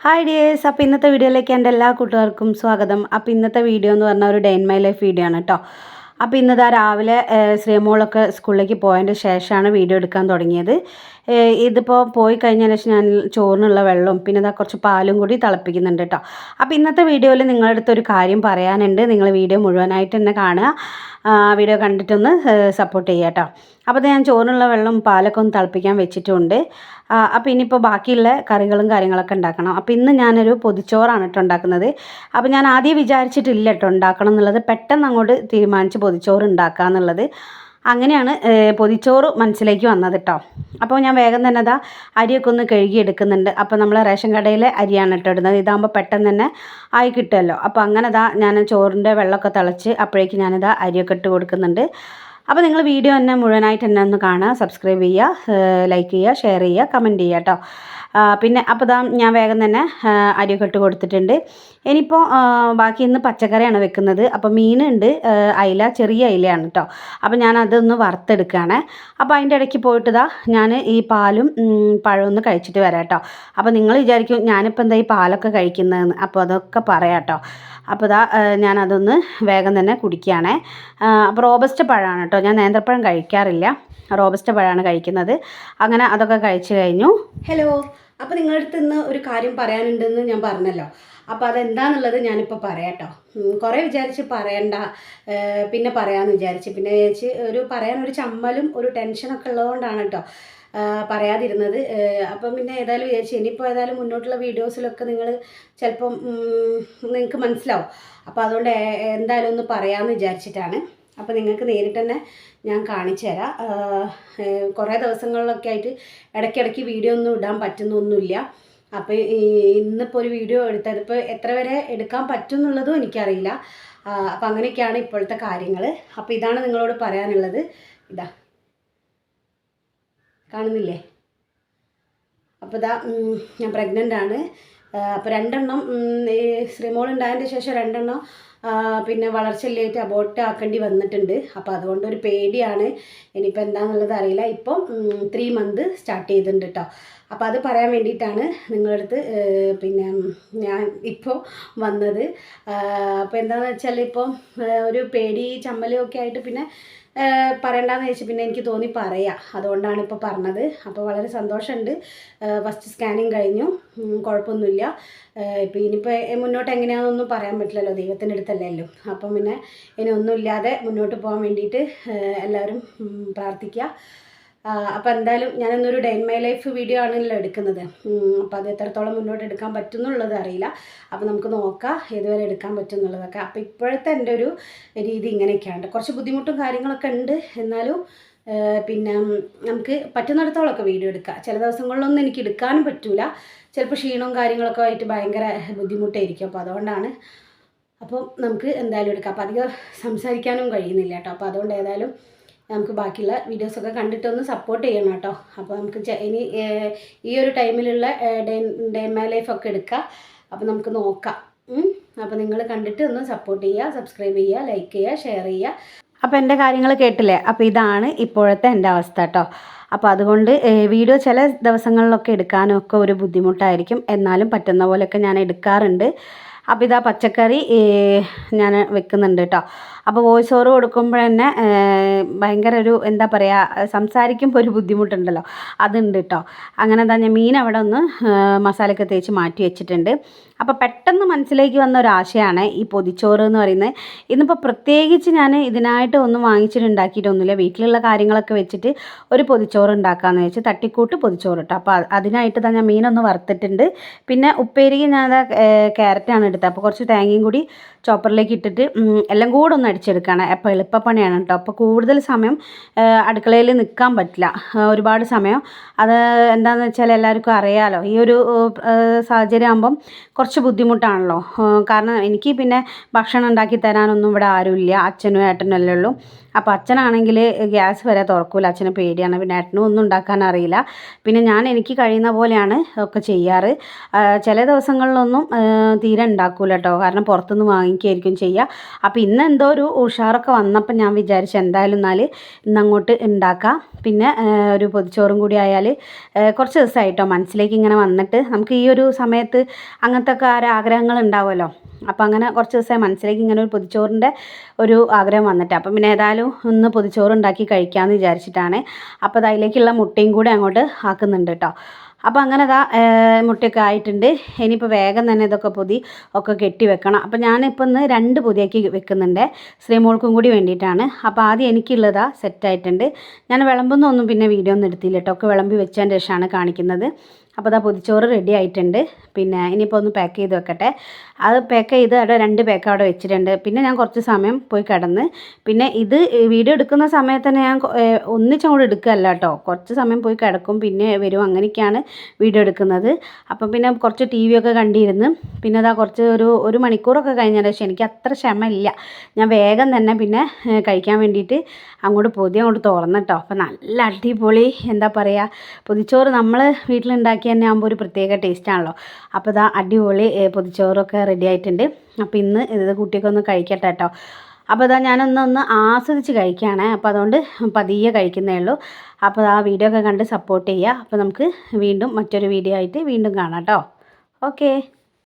Hi dears അപ്പോൾ ഇന്നത്തെ വീഡിയോയിലേക്ക് എന്റെ എല്ലാ കൂട്ടുകാർക്കും സ്വാഗതം. അപ്പോൾ ഇന്നത്തെ വീഡിയോ എന്ന് പറഞ്ഞാൽ ഒരു day in my life video ആണ് കേട്ടോ അപ്പോൾ ഇന്നതാ രാവിലെ ശ്രീമോളൊക്കെ സ്കൂളിലേക്ക് പോയതിന്റെ ശേഷമാണ് വീഡിയോ എടുക്കാൻ തുടങ്ങിയത്. ഇതിപ്പോൾ പോയി കഴിഞ്ഞതിന് ശേഷം ഞാൻ ചോറിനുള്ള വെള്ളവും പിന്നെ ഇതാ കുറച്ച് പാലും കൂടി തിളപ്പിക്കുന്നുണ്ട് കേട്ടോ അപ്പോൾ ഇന്നത്തെ വീഡിയോയിൽ നിങ്ങളുടെ അടുത്ത് ഒരു കാര്യം പറയാനുണ്ട്. നിങ്ങൾ വീഡിയോ മുഴുവനായിട്ട് തന്നെ കാണുക. വീഡിയോ കണ്ടിട്ടൊന്ന് സപ്പോർട്ട് ചെയ്യുക കേട്ടോ അപ്പോൾ ഞാൻ ചോറിനുള്ള വെള്ളം പാലൊക്കെ ഒന്ന് തിളപ്പിക്കാൻ വെച്ചിട്ടുണ്ട്. അപ്പോൾ ഇനിയിപ്പോൾ ബാക്കിയുള്ള കറികളും കാര്യങ്ങളൊക്കെ ഉണ്ടാക്കണം. അപ്പോൾ ഇന്ന് ഞാനൊരു പൊതിച്ചോറാണ് കേട്ടോ ഉണ്ടാക്കുന്നത്. അപ്പോൾ ഞാൻ ആദ്യം വിചാരിച്ചിട്ടില്ല കേട്ടോ ഉണ്ടാക്കണം എന്നുള്ളത്. പെട്ടെന്ന് അങ്ങോട്ട് തീരുമാനിച്ച് പൊതിച്ചോറ് ഉണ്ടാക്കുക എന്നുള്ളത് അങ്ങനെയാണ് പൊതിച്ചോറ് മനസ്സിലേക്ക് വന്നത് കേട്ടോ അപ്പോൾ ഞാൻ വേഗം തന്നെ അതാ അരിയൊക്കെ ഒന്ന് കഴുകി എടുക്കുന്നുണ്ട് അപ്പോൾ നമ്മൾ റേഷൻ കടയിലെ അരിയാണ് കേട്ടോ ഇടുന്നത്. ഇതാകുമ്പോൾ പെട്ടെന്ന് തന്നെ ആയി കിട്ടുമല്ലോ അപ്പോൾ അങ്ങനെ ഇതാ ഞാൻ ചോറിന്റെ വെള്ളമൊക്കെ തിളച്ച് അപ്പോഴേക്ക് ഞാനിതാ അരിയൊക്കെ ഇട്ട് കൊടുക്കുന്നുണ്ട്. അപ്പോൾ നിങ്ങൾ വീഡിയോ തന്നെ മുഴുവനായിട്ട് തന്നെ ഒന്ന് കാണുക സബ്സ്ക്രൈബ് ചെയ്യുക ലൈക്ക് ചെയ്യുക ഷെയർ ചെയ്യുക കമന്റ് ചെയ്യുക കേട്ടോ പിന്നെ അപ്പോൾ ഇതാ ഞാൻ വേഗം തന്നെ അരി അരിയൊക്കെ ഇട്ട് കൊടുത്തിട്ടുണ്ട്. ഇനിയിപ്പോൾ ബാക്കി ഇന്ന് പച്ചക്കറിയാണ് വെക്കുന്നത്. അപ്പോൾ മീനുണ്ട് അയില ചെറിയ അയിലയാണ് കേട്ടോ അപ്പോൾ ഞാൻ അതൊന്ന് വറുത്തെടുക്കുകയാണ് അപ്പോൾ അതിന്റെ ഇടയ്ക്ക് പോയിട്ട് ഇതാ ഞാൻ ഈ പാലും പഴവും ഒന്ന് കഴിച്ചിട്ട് വരാം കേട്ടോ അപ്പോൾ നിങ്ങൾ വിചാരിക്കും ഞാനിപ്പോൾ എന്താ ഈ പാലൊക്കെ കഴിക്കുന്നതെന്ന്. അപ്പോൾ അതൊക്കെ പറയാം കേട്ടോ അപ്പോൾ ഇതാ ഞാനതൊന്ന് വേഗം തന്നെ കുടിക്കുകയാണേ. അപ്പോൾ റോബസ്റ്റ് പഴമാണ് കേട്ടോ ഞാൻ നേന്ത്രപ്പഴം കഴിക്കാറില്ല. റോബസ്റ്റ് പഴമാണ് കഴിക്കുന്നത്. അങ്ങനെ അതൊക്കെ കഴിച്ചു കഴിഞ്ഞു. ഹലോ. അപ്പോൾ നിങ്ങളുടെ അടുത്ത് ഇന്ന് ഒരു കാര്യം പറയാനുണ്ടെന്ന് ഞാൻ പറഞ്ഞല്ലോ. അപ്പോൾ അതെന്താണെന്നുള്ളത് ഞാനിപ്പോൾ പറയാം കേട്ടോ ഉം, കുറേ വിചാരിച്ച് പറയണ്ട. പിന്നെ പറയാമെന്ന് വിചാരിച്ച്. പിന്നെ വിചാരിച്ച് ഒരു പറയാൻ ഒരു ചമ്മലും ഒരു ടെൻഷനൊക്കെ ഉള്ളതുകൊണ്ടാണ് കേട്ടോ പറയാതിരുന്നത്. അപ്പം പിന്നെ ഏതായാലും വിചാരിച്ചു ഇനിയിപ്പോൾ ഏതായാലും മുന്നോട്ടുള്ള വീഡിയോസിലൊക്കെ നിങ്ങൾ ചിലപ്പം നിങ്ങൾക്ക് മനസ്സിലാവും. അപ്പോൾ അതുകൊണ്ട് എന്തായാലും ഒന്ന് പറയാമെന്ന് വിചാരിച്ചിട്ടാണ്. അപ്പോൾ നിങ്ങൾക്ക് നേരിട്ട് തന്നെ ഞാൻ കാണിച്ചു തരാം. കുറേ ദിവസങ്ങളിലൊക്കെ ആയിട്ട് ഇടയ്ക്കിടയ്ക്ക് വീഡിയോ ഒന്നും ഇടാൻ പറ്റുന്നൊന്നുമില്ല. അപ്പോൾ ഇന്നിപ്പോൾ ഒരു വീഡിയോ എടുത്തത് ഇപ്പോൾ എത്ര വരെ എടുക്കാൻ പറ്റും എന്നുള്ളതും എനിക്കറിയില്ല അപ്പം അങ്ങനെയൊക്കെയാണ് ഇപ്പോഴത്തെ കാര്യങ്ങൾ അപ്പോൾ ഇതാണ് നിങ്ങളോട് പറയാനുള്ളത്. ഇതാ. കാണുന്നില്ലേ? അപ്പോൾ ഇതാ ഞാൻ പ്രഗ്നന്റ് ആണ്. അപ്പോൾ രണ്ടെണ്ണം ശ്രീമോൾ ഉണ്ടായതിന്റെ ശേഷം രണ്ടെണ്ണം പിന്നെ വളർച്ചയില്ലായിട്ട് അബോട്ട് ആക്കേണ്ടി വന്നിട്ടുണ്ട്. അപ്പോൾ അതുകൊണ്ട് ഒരു പേടിയാണ്. ഇനിയിപ്പോൾ എന്താണെന്നുള്ളത് അറിയില്ല. ഇപ്പം ത്രീ മന്ത് സ്റ്റാർട്ട് ചെയ്തിട്ടുണ്ട് കേട്ടോ അപ്പോൾ അത് പറയാൻ വേണ്ടിയിട്ടാണ് നിങ്ങളുടെ അടുത്ത് പിന്നെ ഞാൻ ഇപ്പോൾ വന്നത്. അപ്പോൾ എന്താണെന്ന് വെച്ചാൽ ഇപ്പം ഒരു പേടി ചമ്മലും ഒക്കെ ആയിട്ട് പിന്നെ പറയണ്ടെന്ന് ചോദിച്ചു പിന്നെ എനിക്ക് തോന്നി പറയാം. അതുകൊണ്ടാണ് ഇപ്പോൾ പറഞ്ഞത്. അപ്പോൾ വളരെ സന്തോഷമുണ്ട് ഫസ്റ്റ് സ്കാനിങ് കഴിഞ്ഞു. കുഴപ്പമൊന്നുമില്ല. ഇപ്പോൾ ഇനിയിപ്പോൾ മുന്നോട്ട് എങ്ങനെയാണെന്നൊന്നും പറയാൻ പറ്റില്ലല്ലോ. ദൈവത്തിന്റെ അടുത്തല്ലല്ലോ അപ്പം പിന്നെ ഇനി ഒന്നുമില്ലാതെ മുന്നോട്ട് പോകാൻ വേണ്ടിയിട്ട് എല്ലാവരും പ്രാർത്ഥിക്കുക. അപ്പോൾ എന്തായാലും ഞാനിന്നൊരു ഡേ മൈ ലൈഫ് വീഡിയോ ആണല്ലോ എടുക്കുന്നത്. അപ്പോൾ അത് എത്രത്തോളം മുന്നോട്ട് എടുക്കാൻ പറ്റുന്നുള്ളത് അറിയില്ല. അപ്പോൾ നമുക്ക് നോക്കാം ഏതുവരെ എടുക്കാൻ പറ്റുന്നുള്ളതൊക്കെ. അപ്പോൾ ഇപ്പോഴത്തെ എന്റെ ഒരു രീതി ഇങ്ങനെയൊക്കെയാണ്. കുറച്ച് ബുദ്ധിമുട്ടും കാര്യങ്ങളൊക്കെ ഉണ്ട്. എന്നാലും പിന്നെ നമുക്ക് പറ്റുന്നിടത്തോളമൊക്കെ വീഡിയോ എടുക്കാം. ചില ദിവസങ്ങളിലൊന്നും എനിക്ക് എടുക്കാനും പറ്റൂല. ചിലപ്പോൾ ക്ഷീണവും കാര്യങ്ങളൊക്കെ ആയിട്ട് ഭയങ്കര ബുദ്ധിമുട്ടായിരിക്കും. അപ്പോൾ അതുകൊണ്ടാണ് അപ്പോൾ നമുക്ക് എന്തായാലും എടുക്കാം. അപ്പോൾ അധികം സംസാരിക്കാനും കഴിയുന്നില്ല കേട്ടോ. അപ്പോൾ അതുകൊണ്ട് ഏതായാലും നമുക്ക് ബാക്കിയുള്ള വീഡിയോസൊക്കെ കണ്ടിട്ടൊന്ന് സപ്പോർട്ട് ചെയ്യണം കേട്ടോ. അപ്പോൾ നമുക്ക് ഇനി ഈ ഒരു ടൈമിലുള്ള ഡേ ഡേ മൈ ലൈഫൊക്കെ എടുക്കുക അപ്പോൾ നമുക്ക് നോക്കാം. അപ്പോൾ നിങ്ങൾ കണ്ടിട്ട് ഒന്ന് സപ്പോർട്ട് ചെയ്യുക സബ്സ്ക്രൈബ് ചെയ്യുക ലൈക്ക് ചെയ്യുക ഷെയർ ചെയ്യുക. അപ്പോൾ എന്റെ കാര്യങ്ങൾ കേട്ടില്ലേ? അപ്പോൾ ഇതാണ് ഇപ്പോഴത്തെ എന്റെ അവസ്ഥ കേട്ടോ. അപ്പോൾ അതുകൊണ്ട് വീഡിയോ ചില ദിവസങ്ങളിലൊക്കെ എടുക്കാനൊക്കെ ഒരു ബുദ്ധിമുട്ടായിരിക്കും. എന്നാലും പറ്റുന്ന പോലെയൊക്കെ ഞാൻ എടുക്കാറുണ്ട്. അപ്പോൾ ഇതാ പച്ചക്കറി ഞാൻ വെക്കുന്നുണ്ട് കേട്ടോ. അപ്പോൾ വോയിസ് ഓവർ കൊടുക്കുമ്പോൾ തന്നെ ഭയങ്കര ഒരു എന്താ പറയുക സംസാരിക്കുമ്പോൾ ഒരു ബുദ്ധിമുട്ടുണ്ടല്ലോ. അതുണ്ട് കേട്ടോ അങ്ങനെ എന്താ ഞാൻ മീൻ അവിടെ ഒന്ന് മസാലയൊക്കെ തേച്ച് മാറ്റി വെച്ചിട്ടുണ്ട്. അപ്പോൾ പെട്ടെന്ന് മനസ്സിലേക്ക് വന്ന ഒരു ആശയമാണ് ഈ പൊതിച്ചോറ് എന്ന് പറയുന്നത്. ഇന്നിപ്പോൾ പ്രത്യേകിച്ച് ഞാൻ ഇതിനായിട്ട് ഒന്നും വാങ്ങിച്ചിട്ട് ഉണ്ടാക്കിയിട്ടൊന്നുമില്ല വീട്ടിലുള്ള കാര്യങ്ങളൊക്കെ വെച്ചിട്ട് ഒരു പൊതിച്ചോറ് ഉണ്ടാക്കാമെന്ന് വെച്ച് തട്ടിക്കൂട്ട് പൊതിച്ചോറ് കേട്ടോ അപ്പോൾ അതിനായിട്ട് തന്നെ മീനൊന്ന് വറുത്തിട്ടുണ്ട്. പിന്നെ ഉപ്പേരിക്ക് ഞാൻ ക്യാരറ്റാണ് എടുത്തത്. അപ്പോൾ കുറച്ച് തേങ്ങയും കൂടി ചോപ്പറിലേക്ക് ഇട്ടിട്ട് എല്ലാം കൂടെ ഒന്ന് അടിച്ചെടുക്കുകയാണ്. അപ്പോൾ എളുപ്പപ്പണിയാണ് കേട്ടോ. അപ്പോൾ കൂടുതൽ സമയം അടുക്കളയിൽ നിൽക്കാൻ പറ്റില്ല. ഒരുപാട് സമയം. അത് എന്താണെന്ന് വെച്ചാൽ എല്ലാവർക്കും അറിയാമല്ലോ ഈ ഒരു സാഹചര്യം ആകുമ്പം കുറച്ച് ബുദ്ധിമുട്ടാണല്ലോ. കാരണം എനിക്ക് പിന്നെ ഭക്ഷണം ഉണ്ടാക്കി തരാനൊന്നും ഇവിടെ ആരുമില്ല. അച്ഛനും ഏട്ടനും അല്ലേ ഉള്ളൂ. അപ്പോൾ അച്ഛനാണെങ്കിൽ ഗ്യാസ് വരെ തുറക്കൂല. അച്ഛന് പേടിയാണ്. പിന്നെ ഏട്ടനും ഒന്നും ഉണ്ടാക്കാൻ അറിയില്ല. പിന്നെ ഞാൻ എനിക്ക് കഴിയുന്ന പോലെയാണ് ഒക്കെ ചെയ്യാറ്. ചില ദിവസങ്ങളിലൊന്നും തീരെ ഉണ്ടാക്കൂല കേട്ടോ. കാരണം പുറത്തുനിന്ന് വാങ്ങിക്കുകയായിരിക്കും ചെയ്യുക. അപ്പോൾ ഇന്ന് എന്തോ ഒരു ഉഷാറൊക്കെ വന്നപ്പോൾ ഞാൻ വിചാരിച്ചു എന്തായാലും എന്നാൽ ഇന്നങ്ങോട്ട് ഉണ്ടാക്കാം. പിന്നെ ഒരു പൊതിച്ചോറും കൂടി ആയാൽ കുറച്ച് ദിവസമായിട്ടോ മനസ്സിലേക്ക് ഇങ്ങനെ വന്നിട്ട് നമുക്ക് ഈ ഒരു സമയത്ത് അങ്ങനത്തെ ഒക്കെ ആഗ്രഹങ്ങൾ ഉണ്ടാവുമല്ലോ. അപ്പോൾ അങ്ങനെ കുറച്ച് ദിവസമായി മനസ്സിലേക്ക് ഇങ്ങനെ ഒരു പൊതിച്ചോറിന്റെ ഒരു ആഗ്രഹം വന്നിട്ട് അപ്പം പിന്നെ ഏതായാലും ഒന്ന് പൊതിച്ചോറ് ഉണ്ടാക്കി കഴിക്കാമെന്ന് വിചാരിച്ചിട്ടാണ്. അപ്പോൾ അത് അതിലേക്കുള്ള മുട്ടയും കൂടി അങ്ങോട്ട് ആക്കുന്നുണ്ട് കേട്ടോ. അപ്പോൾ അങ്ങനെ അതാ മുട്ടയൊക്കെ ആയിട്ടുണ്ട്. ഇനിയിപ്പോൾ വേഗം തന്നെ ഇതൊക്കെ പൊതി ഒക്കെ കെട്ടി വെക്കണം. അപ്പോൾ ഞാനിപ്പോൾ ഇന്ന് രണ്ട് പൊതിയാക്കി വെക്കുന്നുണ്ട്. ശ്രീമോൾക്കും കൂടി വേണ്ടിയിട്ടാണ്. അപ്പോൾ ആദ്യം എനിക്കുള്ളതാ സെറ്റായിട്ടുണ്ട് ഞാൻ വിളമ്പുന്നൊന്നും പിന്നെ വീഡിയോ ഒന്നും എടുത്തില്ല കേട്ടോ ഒക്കെ വിളമ്പി വെച്ചതിന്റെ ശേഷമാണ് കാണിക്കുന്നത്. അപ്പോൾ അതാ പൊതിച്ചോറ് റെഡി ആയിട്ടുണ്ട്. പിന്നെ ഇനിയിപ്പോൾ ഒന്ന് പാക്ക് ചെയ്ത് വെക്കട്ടെ. അത് പാക്ക് ചെയ്ത് അവിടെ രണ്ട് പാക്ക് അവിടെ വെച്ചിട്ടുണ്ട്. പിന്നെ ഞാൻ കുറച്ച് സമയം പോയി കിടന്ന്. പിന്നെ ഇത് വീഡിയോ എടുക്കുന്ന സമയത്ത് തന്നെ ഞാൻ ഒന്നിച്ചങ്ങോട്ട് എടുക്കുകയല്ല കേട്ടോ. കുറച്ച് സമയം പോയി കിടക്കും. പിന്നെ വരും. അങ്ങനെയൊക്കെയാണ് വീഡിയോ എടുക്കുന്നത്. അപ്പം പിന്നെ കുറച്ച് ടി വി ഒക്കെ കണ്ടിരുന്ന്. പിന്നെ അതാ കുറച്ച് ഒരു ഒരു മണിക്കൂറൊക്കെ കഴിഞ്ഞാൽ പക്ഷേ എനിക്ക് അത്ര ക്ഷമ ഇല്ല ഞാൻ വേഗം തന്നെ പിന്നെ കഴിക്കാൻ വേണ്ടിയിട്ട് അങ്ങോട്ട് പൊതി അങ്ങോട്ട് തുറന്നിട്ടോ. അപ്പം നല്ല അടിപൊളി എന്താ പറയുക പൊതിച്ചോറ് നമ്മൾ വീട്ടിലുണ്ടാക്കി തന്നെ ആകുമ്പോൾ ഒരു പ്രത്യേക ടേസ്റ്റാണല്ലോ അപ്പോൾ ഇതാ അടിപൊളി പൊതിച്ചോറൊക്കെ റെഡി ആയിട്ടുണ്ട്. അപ്പോൾ ഇന്ന് ഇത് കുട്ടിയൊക്കെ ഒന്ന് കഴിക്കട്ടെ കേട്ടോ അപ്പോൾ ഇതാ ഞാനൊന്ന് ഒന്ന് ആസ്വദിച്ച് കഴിക്കുകയാണ് അപ്പോൾ അതുകൊണ്ട് പതിയെ കഴിക്കുന്നേ ഉള്ളൂ. അപ്പോൾ ആ വീഡിയോ ഒക്കെ കണ്ട് സപ്പോർട്ട് ചെയ്യുക അപ്പോൾ നമുക്ക് വീണ്ടും മറ്റൊരു വീഡിയോ ആയിട്ട് വീണ്ടും കാണാം കേട്ടോ ഓക്കേ